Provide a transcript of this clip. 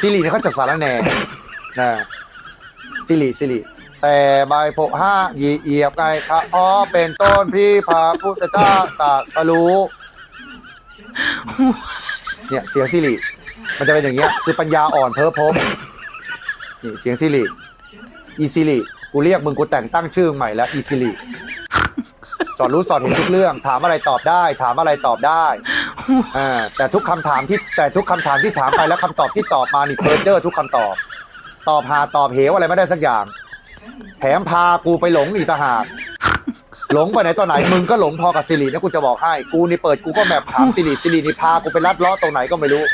ซิริเนี่ยเขาจะสารแหน่นะซิริซิริแต่ใบโพห้าเหยีเหยียบไงครับอ๋อเป็นต้นพี่พระพุทธเจ้าตรัสรู้เนี่ยเสียงซิริมันจะเป็นอย่างเงี้ยคือปัญญาอ่อนเพ้อพบนี่เสียงซิริอีซิริกูเรียกมึงกูแต่งตั้งชื่อใหม่แล้วอีซิริสอนรู้สอนเห็นทุกเรื่อง ถามอะไรตอบได้ ถามอะไรตอบได้ อ่าแต่ทุกคำถามที่แต่ทุกคำถามที่ถามไปแล้วคำตอบที่ตอบมานี่เพอร์เจอร์ทุกคำตอบ ตอบหาตอบเหวอะไรไม่ได้สักอย่าง แถมพากูไปหลงอีกต่างหากหลงไปไหนตอนไหนมึงก็หลงพอกับสิรินะกูจะบอกให้ กูนี่เปิดกูก็แมปถามสิริสิรินี่พากูไปลัดเล้อตรงไหนก็ไม่รู้